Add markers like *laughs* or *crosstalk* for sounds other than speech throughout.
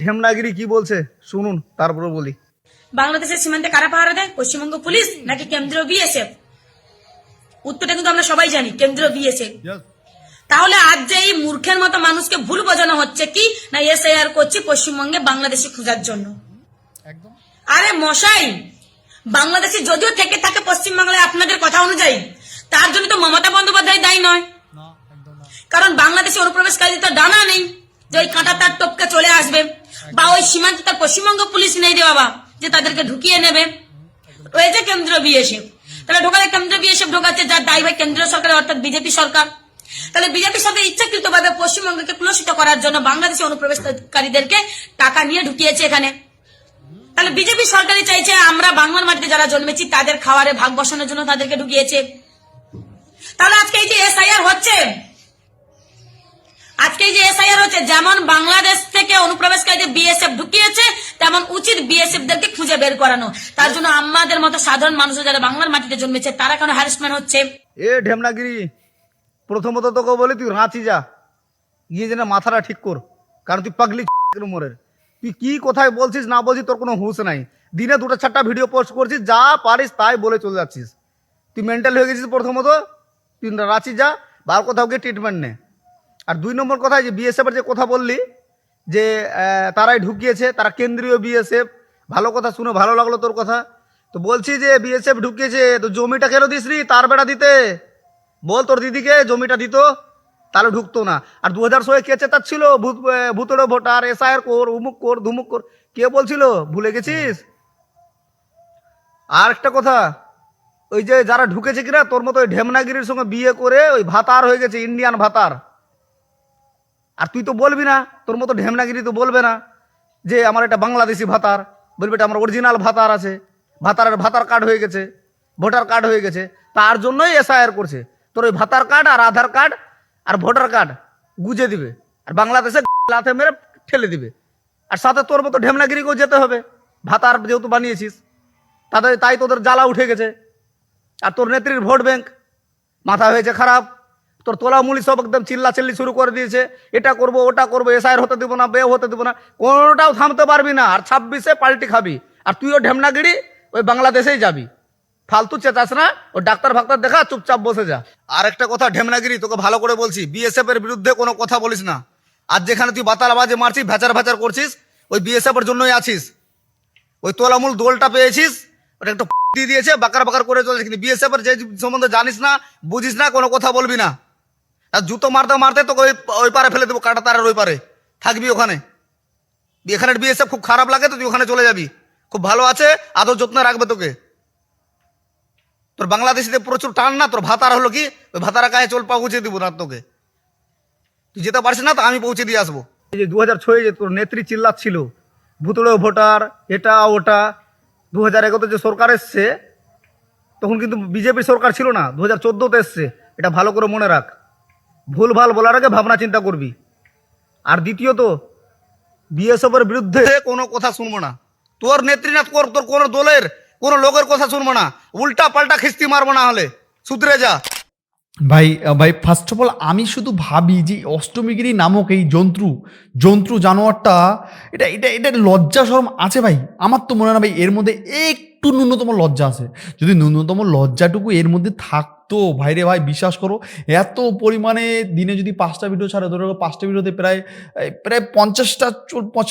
ঢেমনাগিরি কি বলছে? শুনুন তারপরে বলি। বাংলাদেশের সীমান্তে কারা পাহারা দেয়? পশ্চিমবঙ্গ পুলিশ নাকি কেন্দ্রীয় বিএসএফ? উত্তরটা কিন্তু আমরা সবাই জানি কেন্দ্রীয় বিএসএফ। তাহলে আজ যে এই মূর্খের মতো মানুষকে ভুল বোঝানো হচ্ছে কি? না এসআইআর করছি পশ্চিমবঙ্গে বাংলাদেশি খোঁজার জন্য? আরে মশাই বাংলাদেশি যদিও থেকে থাকে পশ্চিমবাংলায় আপনাদের কথা অনুযায়ী তার জন্য তো মমতা বন্দ্যোপাধ্যায় দায়ী নয়। না একদম না। কারণ বাংলাদেশি অনুপ্রবেশকারী তো ডানা নেই যে ওই কাঁটা তার টপকে চলে আসবে। বা ওই সীমান্তে তার পশ্চিমবঙ্গ পুলিশ নেই রে বাবা, যে তাদেরকে ঢুকিয়ে নেবে। রয়েছে কেন্দ্রীয় বিএসএফ। তাহলে ঢোকালে কেন্দ্র বিএসএফ ঢোকাচ্ছে, যার দায়ী ভাই কেন্দ্রীয় সরকার, অর্থাৎ বিজেপি সরকার। তাহলে বিজেপি সরকার ইচ্ছাকৃত ভাবে পশ্চিমবঙ্গকে কুলসিত করার জন্য বাংলাদেশি অনুপ্রবেশকারীদেরকে টাকা নিয়ে ঢুকিয়েছে এখানে। তাহলে বিজেপি সরকারই চাইছে, আমরা বাংলার মাটিতে যারা জন্মেছি, তাদের খাওয়ারে ভাগ বসানোর জন্য তাদেরকে ঢুকিয়েছে। তাহলে আজকে এই যে এসআইআর হচ্ছে আজকে যে এসআইআর হচ্ছে, যেমন বাংলাদেশ থেকে অনুপ্রবেশকারীদের বিএসএফ ঢুকিয়েছে, তেমন উচিত বিএসএফ দেরকে খুঁজে বের করানো। তার জন্য আমাদের মতো সাধারণ মানুষ যারা বাংলার মাটিতে জন্মেছে, তারা কেন হ্যারাসমেন্ট হচ্ছে? এ ঢেমনাগিরি, প্রথমত তোকে বলি, তুই রাঁচি যা। গিয়ে যেন মাথাটা ঠিক কর। কারণ তুই পাগলি মোড়ের। তুই কি কোথায় বলছিস না বলছিস, তোর কোনো হুঁশ নাই। দিনে দুটো চারটা ভিডিও পোস্ট করছিস, যা পারিস তাই বলে চলে যাচ্ছিস। তুই মেন্টাল হয়ে গেছিস প্রথমত। তুই রাঁচি যা বা আর কোথাও গিয়ে ট্রিটমেন্ট নে। আর দুই নম্বর কথা যে বিএসএফের যে কথা বললি, যে তারাই ঢুকিয়েছে, তারা কেন্দ্রীয় বিএসএফ ভালো কথা শুনে ভালো লাগল তোর কথা। তো বলছি যে বিএসএফ ঢুকিয়েছে, তো জমিটা কেন দিস তার বেড়া দিতে। বল তোর দিদিকে, জমিটা দিত। তাহলে ঢুকতো না। আর দু হাজার ছয় কে চেতাচ্ছিল? ভূত ভূতড়ো ভোটার এসআইআর কর, উমুক কর, ধুমুক কর। কে বলছিল? ভুলে গেছিস? আর একটা কথা, ওই যে যারা ঢুকেছে কিনা, তোর মতো ওই ঢেমনাগিরির সঙ্গে বিয়ে করে ওই ভাতার হয়ে গেছে ইন্ডিয়ান ভাতার। আর তুই তো বলবি না, তোর মতো ঢেমনাগিরি তো বলবে না যে আমার এটা বাংলাদেশি ভাতার, বলবে এটা আমার অরিজিনাল ভাতার আছে। ভাতারের ভাতার কার্ড হয়ে গেছে ভোটার কার্ড হয়ে গেছে, তার জন্যই এসআইআর করছে। তোর ওই ভাতার কার্ড আর আধার কার্ড আর ভোটার কার্ড গুজে দিবে, আর বাংলাদেশে *laughs* লাথে মেরে ঠেলে দিবে। আর সাথে তোর মতো ঢেমনাগিরিকেও যেতে হবে, ভাতার যেহেতু বানিয়েছিস, তাদের তাই তোদের জ্বালা উঠে গেছে। আর তোর নেত্রীর ভোট ব্যাংক মাথা হয়েছে খারাপ। তোর তোলামুলি সব একদম চিল্লা চিল্লি শুরু করে দিয়েছে। এটা করব, ওটা করব এসআইয়ের হতে দিব না, বে হতে দিব না, কোনোটাও থামতে পারবি না। আর ছাব্বিশে পাল্টি খাবি। আর তুইও ঢেমনাগিরি, ওই বাংলাদেশেই যাবি। ফালতু চেতাস না ও ডাক্তার ফাক্তার দেখা, চুপচাপ বসে যা। আর একটা কথা, ঢেমনাগিরি, তোকে ভালো করে বলছি বিএসএফ এর বিরুদ্ধে কোনো কথা বলিস না। আর যেখানে তুই বাতাল আবাজে মারছিস ভেচার ভেচার করছিস, ওই বিএসএফ এর জন্যই আছিস। ওই তোলামূল দোলটা পেয়েছিস, ওটা একটু *laughs* দিয়ে দিয়েছে বাকার বাকার করে চলেছে। কিন্তু বিএসএফ এর যে সম্বন্ধে জানিস না, বুঝিস না, কোনো কথা বলবি না। আর জুতো মারতে মারতে তোকে ওই ওই পারে ফেলে দেবো, কাটা তারের ওই পারে। থাকবি ওখানে। এখানে বিএসএফ খুব খারাপ লাগে তো, তুই ওখানে চলে যাবি। খুব ভালো আছে, আদর যত্ন রাখবে তোকে। তোর বাংলাদেশিতে প্রচুর টান না, তোর ভাতার হলো কি? ওই ভাতারা গায়ে চল পৌঁছে দিব না তোকে। তুই যেতে পারছিস না তো, আমি পৌঁছে দিয়ে আসব। এই যে দু হাজার ছয়ে যে তোর নেত্রী চিল্লাচ্ছিল ভুতুড়ো ভোটার, এটা ওটা, দু হাজার এগারোতে যে সরকার এসছে, তখন কিন্তু বিজেপি সরকার ছিল না, দু হাজার চোদ্দোতে এসছে। এটা ভালো করে মনে রাখ। ভুল ভালো বলার আগে ভাবনা চিন্তা করবি। আর দ্বিতীয়ত, বিএসএফের বিরুদ্ধে কোনো কথা শুনব না। তোর নেত্রীনাথ কর, তোর কোনো দলের, কোনো লোকের কথা শুনব না। উল্টা পাল্টা খিস্তি মারবো না হলে। সুতরে যা। ভাই ভাই ফার্স্ট অফ অল আমি শুধু ভাবি যে অষ্টমীগিরি নামক এই জন্তু জন্তু জানোয়ারটা, এটা এটা এটা লজ্জা শরম আছে ভাই। আমার তো মনে হয় না ভাই, এর মধ্যে একটু ন্যূনতম লজ্জা আছে। যদি ন্যূনতম লজ্জাটুকু এর মধ্যে থাকতো, ভাইরে ভাই, বিশ্বাস করো, এত পরিমাণে দিনে যদি পাঁচটা ভিডিও ছাড়ে, ধরো পাঁচটা ভিডিওতে প্রায় প্রায় পঞ্চাশটা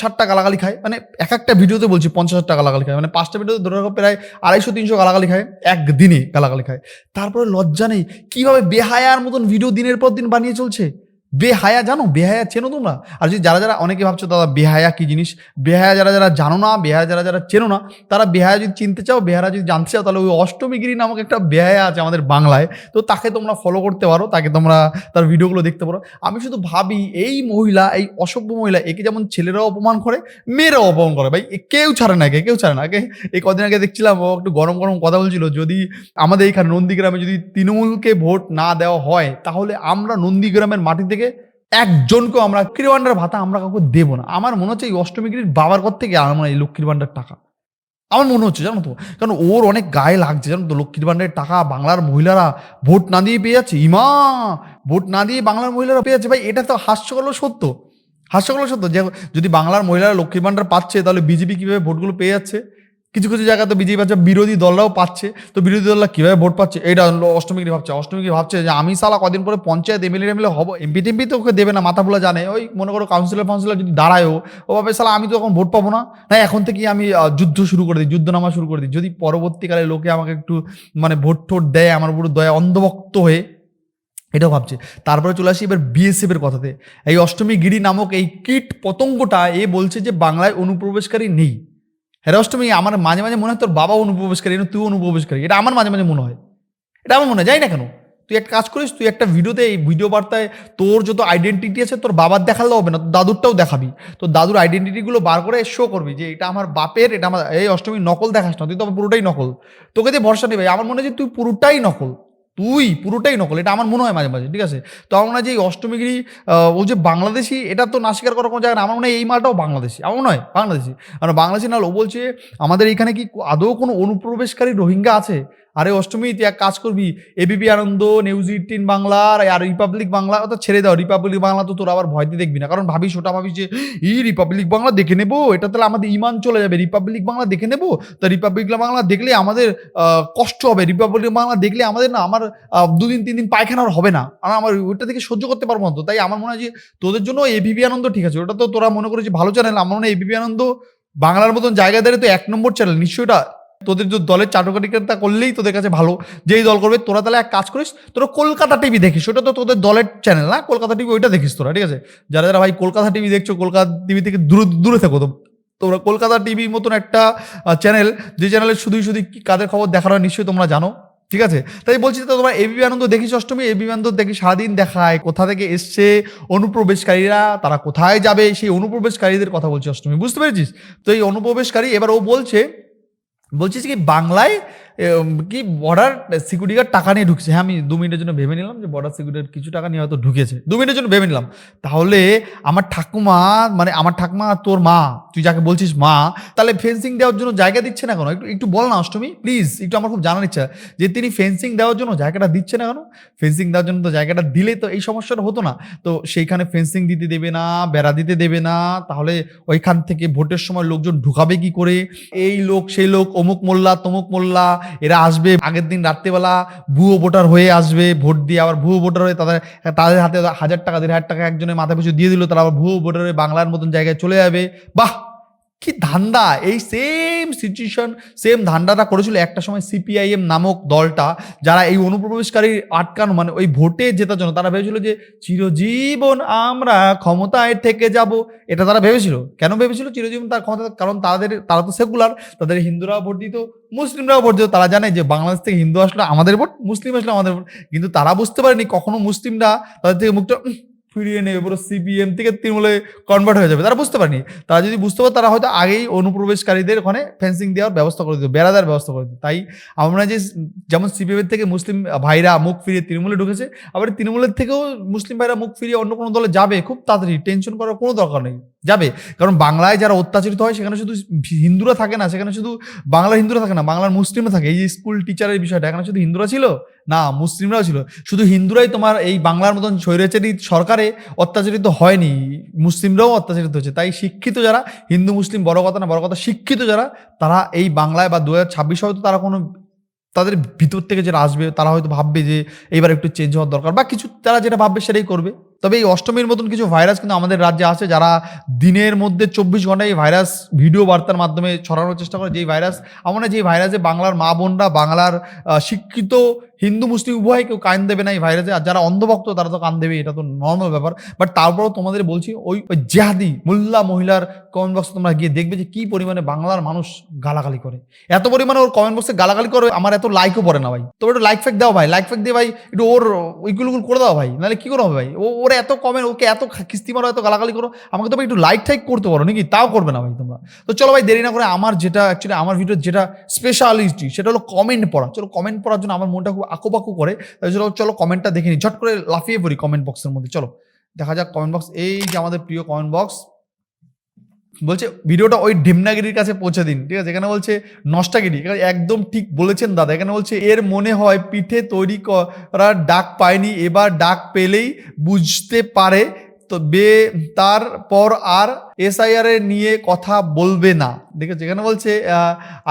ষাটটা গালাগালি খায়। মানে এক একটা ভিডিওতে বলছি পঞ্চাশ ষাটটা গালাগালি খায়। মানে পাঁচটা ভিডিওতে ধরে রাখো প্রায় আড়াইশো, তিনশো গালাগালি খায়, একদিনে গালাগালি খায়। তারপরে লজ্জা নেই। কীভাবে বেহায়ার মতন ভিডিও দিনের পর দিন বানিয়ে চলছে? বেহায়া জানো? বেহায়া চেনো তোমরা? আর যদি যারা যারা অনেকে ভাবছ, দাদা, বেহায়া কি জিনিস? বেহায়া যারা যারা জানো না, বেহায়া যারা যারা চেনো না, তারা বেহায়া যদি চিনতে চাও বেহারা যদি জানতে চাও, তাহলে ওই অষ্টমীগিরি নামক একটা বেহায়া আছে আমাদের বাংলায়। তো তাকে তোমরা ফলো করতে পারো, তাকে তোমরা তার ভিডিওগুলো দেখতে পারো। আমি শুধু ভাবি, এই মহিলা, এই অসভ্য মহিলা, একে যেমন ছেলেরাও অপমান করে, মেয়েরাও অপমান করে। ভাই কেউ ছাড়ে না একে, কেউ ছাড়ে না। একে, এই কদিন আগে দেখছিলাম, ও একটু গরম গরম কথা বলছিল, যদি আমাদের এইখানে নন্দীগ্রামে যদি তৃণমূলকে ভোট না দেওয়া হয়, তাহলে আমরা নন্দীগ্রামের মাটি একজনকেও আমরা লক্ষ্মীর ভান্ডার ভাতা আমরা কাউকে দেবো না। আমার মনে হচ্ছে এই অষ্টমীগিরির বাবার ঘর থেকে আমার এই লক্ষ্মীর ভান্ডার টাকা। আমার মনে হচ্ছে, জানো তো? কারণ ওর অনেক গায়ে লাগছে, জানো তো? লক্ষ্মীর ভান্ডারের টাকা বাংলার মহিলারা ভোট না দিয়ে পেয়ে যাচ্ছে। ইমা! ভোট না দিয়ে বাংলার মহিলারা পেয়ে যাচ্ছে। ভাই, এটা তো হাস্যকর সত্য। হাস্যকর সত্য। যে যদি বাংলার মহিলারা লক্ষ্মীর ভাণ্ডার পাচ্ছে, তাহলে বিজেপি কীভাবে ভোটগুলো পেয়ে যাচ্ছে? কিছু কিছু জায়গাতে বিজেপি পাচ্ছে বিরোধী দলরাও পাচ্ছে। তো বিরোধী দলরা কীভাবে ভোট পাচ্ছে? এটা হলো অষ্টমীগিরি ভাবছে। অষ্টমীগিরি ভাবছে যে আমি সালা কদিন পরে পঞ্চায়েত এমএলএ এমএলএ হব। এমপি টেমপি তো ওকে দেবে না, মাথা ফুলা জানে। ওই মনে করো কাউন্সিলর ফাউন্সিলর যদি দাঁড়ায়ও, ও ভাবে সালা আমি তো এখন ভোট পাবো না। না, এখন থেকেই আমি যুদ্ধ শুরু করে দিই যুদ্ধ নামা শুরু করে দিই। যদি পরবর্তীকালে লোকে আমাকে একটু মানে ভোট ঠোট দেয়, আমার উপর দয়া অন্ধভক্ত হয়ে, এটাও ভাবছে। তারপরে চলে আসি এবার বিএসএফ এর কথাতে। এই অষ্টমী গিরি নামক এই কীট পতঙ্গটা এ বলছে যে বাংলায় অনুপ্রবেশকারী নেই। হ্যাঁ অষ্টমী আমার মাঝে মাঝে মনে হয় তোর বাবা অনুপ্রবেশকারী তুই অনুপ্রবেশকারী এটা আমার মাঝে মাঝে মনে হয়। এটা আমার মনে হয় যাই না কেন। তুই একটা কাজ করিস, তুই একটা ভিডিওতে এই ভিডিও বার্তায় তোর যত আইডেন্টিটি আছে, তোর বাবার দেখালে হবে না, তোর দাদুরটাও দেখাবি। তো দাদুর আইডেন্টিটিগুলো বার করে শো করবি যে এটা আমার বাপের, এটা আমার, এই অষ্টমী নকল দেখাস না, তুই তো পুরোটাই নকল। তোকে দিয়ে ভরসা নেবে আমার মনে হয় যে তুই পুরোটাই নকল। তুই পুরোটাই নকল, এটা আমার মনে হয় মাঝে মাঝে, ঠিক আছে? তো আমার মনে হয় যে এই অষ্টমীগিরি ও যে বাংলাদেশি, এটা তো না করার কোনো জায়গা না আমার মনে হয় এই মালটাও বাংলাদেশি, আমার হয় বাংলাদেশি। কারণ বাংলাদেশি না ও বলছে, আমাদের এখানে কি আদৌ কোনো অনুপ্রবেশকারী রোহিঙ্গা আছে? আরে অষ্টমী, তুই এক কাজ করবি ABP Ananda news eighteen Bangla, আর রিপাবলিক বাংলা তো ছেড়ে দাও। রিপাবলিক বাংলা তো তোর আবার ভয়তে দেখবি না, কারণ ভাবিস, ওটা ভাবিস যে, ই রিপাবলিক বাংলা দেখে নেব, এটা তাহলে আমাদের ইমান চলে যাবে। রিপাবলিক বাংলা দেখে নেব, তা রিপাবলিক বাংলা দেখলে আমাদের কষ্ট হবে। রিপাবলিক বাংলা দেখলে আমাদের না, আমার দুদিন, তিন দিন পায়খানা আর হবে না। আর আমার ওইটা থেকে সহ্য করতে পারব না তো। তাই আমার মনে হয় যে, তোদের জন্য এবিপি আনন্দ ঠিক আছে, ওটা তো তোরা মনে করিস ভালো চ্যানেল আমার মনে হয় এবিপি আনন্দ বাংলার মতন জায়গা ধরে তো এক নম্বর চ্যানেল নিশ্চয়ই ওটা তোদের যে দলের চাটুকারিতা করলেই তোদের কাছে ভালো। যেই দল করবে, তোরা তাহলে এক কাজ করিস, তোরা কলকাতা টিভি দেখিস। ওটা তো তোদের দলের চ্যানেল না। কলকাতা টিভি ওইটা দেখিস তোরা, ঠিক আছে? যারা যারা ভাই কলকাতা টিভি দেখছ, কলকাতা টিভি থেকে দূরে দূরে থাকো। তো তোমরা কলকাতা টিভির মতন একটা চ্যানেল যে চ্যানেলে শুধুই শুধু কাদের খবর দেখানো নিশ্চয়ই তোমরা জানো, ঠিক আছে? তাই বলছি তো তোমরা এবিপি আনন্দ দেখিস অষ্টমী এবিপি আনন্দ দেখি সারাদিন দেখায়। কোথা থেকে এসছে অনুপ্রবেশকারীরা, তারা কোথায় যাবে, সেই অনুপ্রবেশকারীদের কথা বলছি অষ্টমী, বুঝতে পেরেছিস? তো এই অনুপ্রবেশকারী, এবার ও বলছে বলছিস কি বাংলায় কি বর্ডার সিকিউরিটি গার্ড টাকা নিয়ে ঢুকছে? হ্যাঁ আমি দু মিনিটের জন্য ভেবে নিলাম যে বর্ডার সিকিউরিটি গার্ড কিছু টাকা নিয়ে হয়তো ঢুকেছে। দু মিনিটের জন্য ভেবে নিলাম। তাহলে আমার ঠাকুমা মানে আমার ঠাকুমা তোর মা, তুই যাকে বলছিস মা, তাহলে ফেন্সিং দেওয়ার জন্য জায়গা দিচ্ছে না কেন? একটু একটু বল না অষ্টমী প্লিজ একটু আমার খুব জানার ইচ্ছা। যে তিনি ফেন্সিং দেওয়ার জন্য জায়গাটা দিচ্ছে না কেন? ফেন্সিং দেওয়ার জন্য তো জায়গাটা দিলে তো এই সমস্যাটা হতো না। তো সেইখানে ফেন্সিং দিতে দেবে না, বেড়া দিতে দেবে না। তাহলে ওইখান থেকে ভোটের সময় লোকজন ঢুকাবে কি করে? এই লোক, সেই লোক, অমুক মোল্লা, তমুক মোল্লা এরা আসবে, আগের দিন রাত্রেবেলা ভুয়ো ভোটার হয়ে আসবে, ভোট দিয়ে আবার ভুয়ো ভোটার হয়ে তাদের তাদের হাতে হাজার টাকা, দেড় হাজার টাকা একজনের মাথা পিছু দিয়ে দিল, তারা আবার ভুয়ো ভোটার হয়ে বাংলার মতন জায়গায় চলে যাবে। বাহ! কি ধান্দা? এই সেম সিচুয়েশন সেম ধান্দাটা করেছিল একটা সময় সিপিআইএম নামক দলটা, যারা এই অনুপ্রবেশকারী আটকানো মানে ওই ভোটে জেতার জন্য, তারা ভেবেছিল যে চিরজীবন আমরা ক্ষমতায় থেকে যাব। এটা তারা ভেবেছিল। কেন ভেবেছিল? চিরজীবন তার ক্ষমতা কারণ তাদের, তারা তো সেকুলার তাদের হিন্দুরাও ভোট দিত, মুসলিমরাও ভোট দিত। তারা জানে যে বাংলাদেশ থেকে হিন্দু আসলে, আমাদের ভোট, মুসলিম আসলে, আমাদের ভোট। কিন্তু তারা বুঝতে পারেনি কখনো মুসলিমরা তাদের থেকে মুখটা ফিরিয়ে নেবে, পুরো সিপিএম থেকে তৃণমূলে কনভার্ট হয়ে যাবে। তারা বুঝতে পারেনি। তারা যদি বুঝতে পারে, তারা হয়তো আগেই অনুপ্রবেশকারীদের ওখানে ফেন্সিং দেওয়ার ব্যবস্থা করে দিত বেড়া দেওয়ার ব্যবস্থা করে দিত। তাই আমরা যে যেমন সিপিএমের থেকে মুসলিম ভাইরা মুখ ফিরিয়ে তৃণমূলে ঢুকেছে, আবার তৃণমূলের থেকেও মুসলিম ভাইরা মুখ ফিরিয়ে অন্য কোনো দলে যাবে, খুব তাড়াতাড়ি টেনশন করার কোনো দরকার নেই। যাবে। কারণ বাংলায় যারা অত্যাচারিত হয়, সেখানে শুধু হিন্দুরা থাকে না, সেখানে শুধু বাংলার হিন্দুরা থাকে না, বাংলার মুসলিমরা থাকে। এই স্কুল টিচারের বিষয়টা, এখানে শুধু হিন্দুরা ছিল? না, মুসলিমরাও ছিল। শুধু হিন্দুরাই তোমার এই বাংলার মতন স্বৈরাচারী সরকারে অত্যাচারিত হয়নি, মুসলিমরাও অত্যাচারিত হচ্ছে তাই শিক্ষিত যারা, হিন্দু, মুসলিম, বড় কথা না, বড় কথা, শিক্ষিত যারা, তারা এই বাংলায় বা দু হাজার ছাব্বিশে হয়তো তারা কোনো, তাদের ভিতর থেকে যারা আসবে, তারা হয়তো ভাববে যে এইবার একটু চেঞ্জ হওয়ার দরকার, বা কিছু, তারা যেটা ভাববে সেটাই করবে। তবে এই অষ্টমীর মতন কিছু ভাইরাস কিন্তু আমাদের রাজ্যে আছে যারা দিনের মধ্যে চব্বিশ ঘন্টায় এই ভাইরাস ভিডিও বার্তার মাধ্যমে ছড়ানোর চেষ্টা করে। যেই ভাইরাস আমার যেই ভাইরাসে বাংলার মা বোনরা বাংলার শিক্ষিত হিন্দু, মুসলিম, উভয় কেউ কান দেবে না এই ভাইরাসে। আর যারা অন্ধভক্ত, তারা তো কান দেবে, এটা তো নর্মাল ব্যাপার। বাট তারপরেও তোমাদের বলছি, ওই জেহাদি, মোল্লা মহিলার কমেন্ট বক্সে তোমরা গিয়ে দেখবে যে কি পরিমাণে বাংলার মানুষ গালাগালি করে। এত পরিমাণে ওর কমেন্ট বক্সে গালাগালি করে, আমার এত লাইকও পড়ে না ভাই। তোমরা একটু লাইক ফেক দাও ভাই লাইক ফেক দিয়ে ভাই, একটু ওর ওইগুলো করে দাও ভাই, নাহলে কি করে হবে ভাই? ও, ওর এত কমেন্ট ওকে এত কিস্তি মারো, এত গালাগালি করো, আমাকে তো ভাই একটু লাইক টাইক করতে পারো নাকি? তাও করবে না ভাই তোমরা। তো চলো ভাই, দেরি না করে আমার যেটা অ্যাকচুয়ালি আমার ভিডিওর যেটা স্পেশালিটি সেটা হলো কমেন্ট পড়া। চলো কমেন্ট পড়ার জন্য আমার মনটা খুব আঁকোপাকু করে। তাই জন্য চলো কমেন্টটা দেখে নিই। ঝট করে লাফিয়ে পড়ি কমেন্ট বক্সের মধ্যে। চলো, দেখা যাক কমেন্ট বক্স এই যে আমাদের প্রিয় কমেন্ট বক্স বলছে, ভিডিওটা ওই ঢিমনাগিরির কাছে পৌঁছে দিন। ঠিক আছে? এখানে বলছে, নষ্টাগিরি। একদম ঠিক বলেছেন দাদা। এখানে বলছে, এর মনে হয় পিঠে তৈরি করার ডাক পায়নি এবার ডাক পেলেই বুঝতে পারে তো বে তারপর আর এসআইআর নিয়ে কথা বলবে না। দেখেছ এখানে বলছে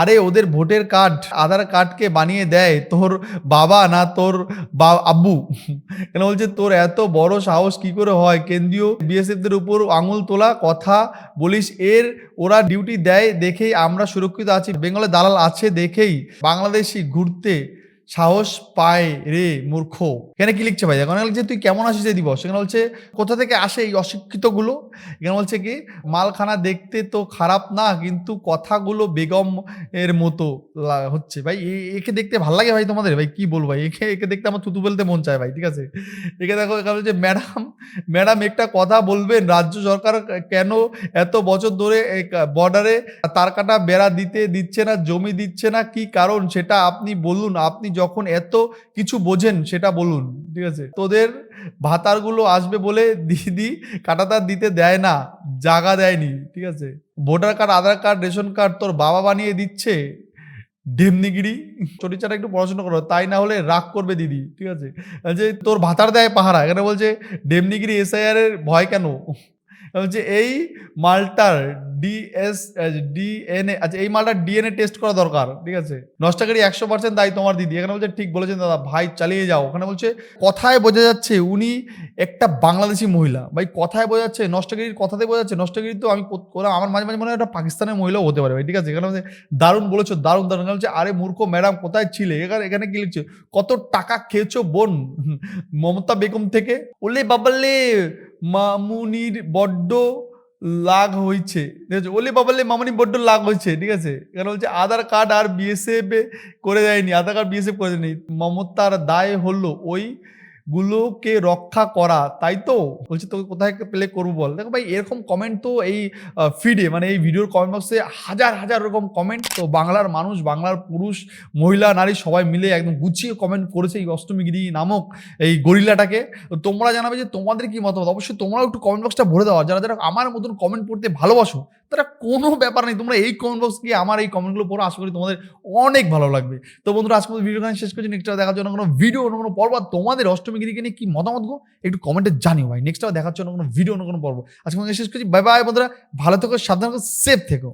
আরে ওদের ভোটের কার্ড, আধার কার্ডকে বানিয়ে দেয় তোর বাবা না তোর বা, আব্বু। কেন বলছে, তোর এত বড় সাহস কি করে হয়? কেন্দ্রীয় বিএসএফদের উপর আঙুল তোলা, কথা বলিস, এর ওরা ডিউটি দেয় দেখেই আমরা সুরক্ষিত আছি। বেঙ্গলে দালাল আছে দেখেই বাংলাদেশি ঘুরতে। সাহস পায় রে মূর্খ। এখানে কি লিখছে ভাই? এখানে লিখছে, তুই কেমন আসিস এই দিবস? এখানে বলছে, কোথা থেকে আসে এই অশিক্ষিতগুলো এখানে বলছে কি, মালখানা দেখতে তো খারাপ না, কিন্তু কথাগুলো বেগম এর মতো হচ্ছে। ভাই একে দেখতে ভালো লাগে ভাই তোমাদের? ভাই, কি বলব ভাই? একে একে দেখতে আমার থুতু বলতে মন চায় ভাই, ঠিক আছে? একে দেখো, এখানে বলছে, ম্যাডাম ম্যাডাম একটা কথা বলবেন, রাজ্য সরকার কেন এত বছর ধরে বর্ডারে তার কাটা বেড়া দিতে দিচ্ছে না, জমি দিচ্ছে না, কি কারণ সেটা আপনি বলুন, আপনি যখন এত কিছু বোঝেন, সেটা বলুন, ঠিক আছে? তোদের ভাতারগুলো আসবে বলে দিদি কাটাতার দিতে দেয় না, জাগা দেয়নি, ঠিক আছে? Voter card, Aadhaar card, ration card তোর বাবা বানিয়ে দিচ্ছে, ঢেমনিগিরি। চটিচাটা একটু পড়াশোনা করো, তাই না হলে রাগ করবে দিদি, ঠিক আছে? যে তোর ভাতার দেয় পাহারা, এখানে বলছে ডেমনিগিরি এসআইআর এর ভয় কেন? বলছে এই মালটার ডিএস ডিএনএ আচ্ছা এই মালটার ডিএনএ টেস্ট করা দরকার, ঠিক আছে? নষ্টাকারী একশো পার্সেন্ট দায়ী তোমার দিদি। এখানে বলছে, ঠিক বলেছেন দাদা, ভাই চালিয়ে যাও। ওখানে বলছে, কথায় বোঝা যাচ্ছে উনি একটা বাংলাদেশি মহিলা। ভাই, কথায় বোঝা যাচ্ছে নষ্টগিরির কথাতে বোঝা যাচ্ছে নষ্টগিরি তো আমি কোথাও আমার মাঝে মাঝে মনে হয় একটা পাকিস্তানের মহিলাও হতে পারে ভাই, ঠিক আছে? এখানে দারুণ বলেছ, দারুণ দারুণ। বলছে, আরে মূর্খ, ম্যাডাম, কোথায় ছিলে? এখানে এখানে কি লিখছে? কত টাকা খেয়েছো, বোন? *laughs* মমতা বেগম থেকে। ওলে বাবালে মামুনির বড্ড লাগ হয়েছে ঠিক আছে? ওলে বাবালে মামুনি বড্ড লাগ হয়েছে ঠিক আছে? এখানে বলছে আধার কার্ড আর বিএসএফ করে দেয়নি, আধার কার্ড বিএসএফ করে দেয়নি। মমতার দায় হলো ওই গুলোকে রক্ষা করা, তাই তো? বলছি, তোকে কোথায় প্লে করব বল? দেখো ভাই, এরকম কমেন্ট তো এই ফিডে মানে এই ভিডিওর কমেন্ট বক্সে হাজার হাজার রকম কমেন্ট তো বাংলার মানুষ, বাংলার পুরুষ, মহিলা, নারী সবাই মিলে একদম গুছিয়ে কমেন্ট করেছে এই অষ্টমীগিরি নামক এই গরিলাটাকে। তোমরা জানাবে যে তোমাদের কি মতামত? অবশ্যই তোমরাও একটু কমেন্ট বক্সটা ভরে দেওয়া যারা যারা আমার মতন কমেন্ট পড়তে ভালোবাসো, তারা কোনো ব্যাপার নেই। তোমরা এই কমেন্ট বক্স গিয়ে আমার এই কমেন্টগুলো পড়ো। আশা করি তোমাদের অনেক ভালো লাগবে। তো বন্ধুরা আজকে ভিডিও শেষ করছি। নেক্সট দেখার জন্য কোনো ভিডিও কোনো পর্ব তোমাদের তোমাদের অষ্টমীগিরিকে নিয়ে কি মতামত গো? একটু কমেন্টে জানিও ভাই। নেক্সট দেখার জন্য কোনো ভিডিও অন্য কোনো পর্ব। আজকে শেষ করছি। বাই বাই বন্ধুরা। ভালো থেকো, সাবধান সেফ থেকো।